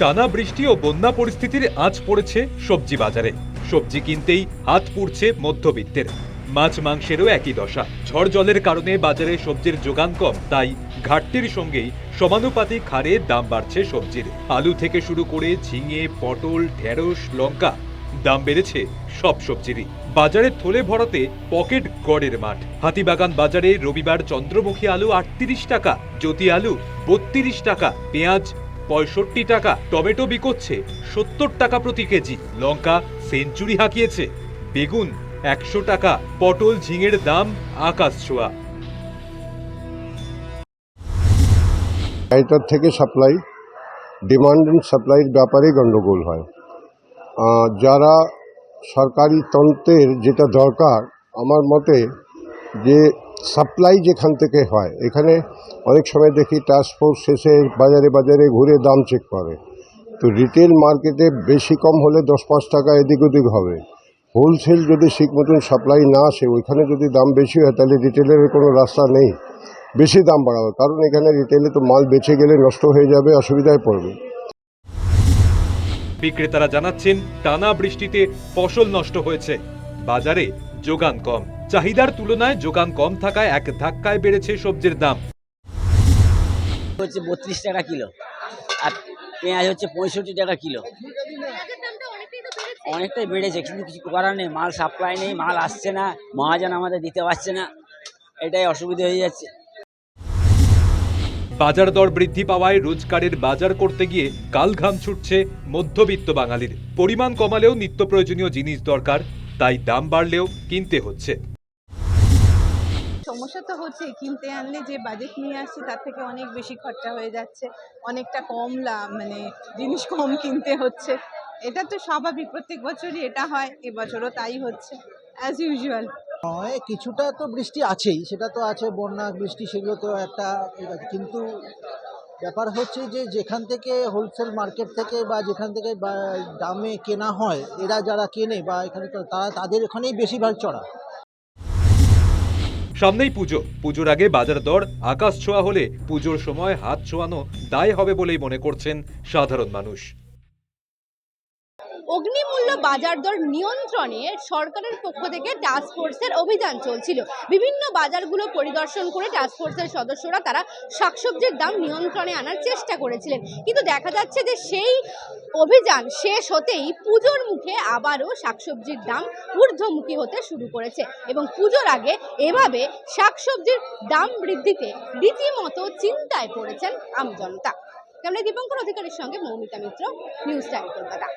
টানা বৃষ্টি ও বন্যা পরিস্থিতির আঁচ পড়েছে সবজি বাজারে। সবজি কিনতেই হাত পুড়ছে মধ্যবিত্তের। মাছ মাংসেরও একই দশা। ঝড় জলের কারণে বাজারে সবজির যোগান কম, তাই ঘাটতির সঙ্গেই সমানুপাতিক হারে দাম বাড়ছে সবজির। আলু থেকে শুরু করে ঝিঙে, পটল, ঢেঁড়স, লঙ্কা, দাম বেড়েছে সব সবজিরই। বাজারে থলে ভরাতে পকেট গড়ের মাঠ। হাতিবাগান বাজারে রবিবার চন্দ্রমুখী আলু আটত্রিশ টাকা, জ্যোতি আলু বত্রিশ টাকা, পেঁয়াজ পঁয়ষট্টি টাকা টমেটো বিকোচ্ছে, সত্তর টাকা প্রতি কেজি, লঙ্কা সেঞ্চুরি হাঁকিয়েছে, বেগুন একশো টাকা, পটল ঝিঙের দাম আকাশ ছোঁয়া। এটার থেকে সাপ্লাই ডিমান্ড অ্যান্ড সাপ্লাইয়ের ব্যাপারে গণ্ডগোল হয়। যারা সরকারি তন্ত্রের যেটা দরকার, আমার মতে যে সাপ্লাই যেখান থেকে হয়, এখানে অনেক সময় দেখি ফোর্স শেষে বাজারে বাজারে ঘুরে দাম চেক করে। তো রিটেল মার্কেটে বেশি কম হলে দশ পাঁচ টাকা এদিক ওদিক হবে। হোলসেল যদি ঠিক মতন সাপ্লাই না আসে, ওইখানে যদি দাম বেশি হয়, তাহলে রিটেলের কোনো রাস্তা নেই। বেশি দাম বাড়াবে, কারণ এখানে রিটেলে তো মাল বেঁচে গেলে নষ্ট হয়ে যাবে, অসুবিধায় পড়বে। বিক্রেতারা জানাচ্ছেন, টানা বৃষ্টিতে ফসল নষ্ট হয়েছে। বাজারে যোগান কম। চাহিদার তুলনায় যোগান কম থাকায় এক ধাক্কায় বেড়েছে সবজির দাম। হচ্ছে বত্রিশ টাকা কিলো আর পেঁয়াজ হচ্ছে পঁয়ষট্টি টাকা কিলো। অনেকটাই বেড়েছে কিন্তু কিছু করার নেই মাল সাপ্লাই নেই মাল আসছে না মহাজন আমাদের দিতে পারছে না এটাই অসুবিধা হয়ে যাচ্ছে। বাজার দর বৃদ্ধি পাওয়ায় রোজগারের বাজার করতে গিয়ে কাল ঘাম ছুটছে মধ্যবিত্ত বাঙালির। পরিমাণ কমালেও নিত্য প্রয়োজনীয় জিনিস দরকার তাই দাম বাড়লেও কিনতে হচ্ছে। সমস্যা তো হচ্ছে, কিনতে আনলে যে বাজেট নিয়ে আসছে তার থেকে অনেক বেশি খরচা হয়ে যাচ্ছে, অনেকটা কম মানে জিনিস কম কিনতে হচ্ছে। এটা তো স্বাভাবিক, প্রত্যেক বছরই এটা হয়, এবছরও তাই হচ্ছে অ্যাজ ইউজুয়াল কিছুটা তো বৃষ্টি আছেই, সেটা তো আছে, বন্যা, বৃষ্টি সেগুলো তো একটা কিন্তু ব্যাপার হচ্ছে যে যেখান থেকে হোলসেল মার্কেট থেকে বা যেখান থেকে দামে কেনা হয়, এরা যারা কেনে বা এখানে তারা তাদের এখানেই বেশিরভাগ চড়া। সামনেই পুজো। পুজোর আগে বাজার দর, আকাশ ছোঁয়া হলে পুজোর সময় হাত ছোঁয়ানো দায় হবে বলেই মনে করছেন সাধারণ মানুষ। অগ্নিমূল্য বাজার দর নিয়ন্ত্রণে সরকারের পক্ষ থেকে টাস্ক ফোর্সের অভিযান চলছিল। বিভিন্ন বাজারগুলো পরিদর্শন করে টাস্ক ফোর্সের সদস্যরা তারা শাকসবজির দাম নিয়ন্ত্রণে আনার চেষ্টা করেছিলেন। কিন্তু দেখা যাচ্ছে যে সেই অভিযান শেষ হতেই পুজোর মুখে আবারও শাকসবজির দাম ঊর্ধ্বমুখী হতে শুরু করেছে এবং পুজোর আগে এভাবে শাকসবজির দাম বৃদ্ধিতে রীতিমতো চিন্তায় পড়েছেন আমজনতা। ক্যামেরা দীপঙ্কর অধিকারীর সঙ্গে মৌমিতা মিত্র নিউজ টাইম কলকাতা।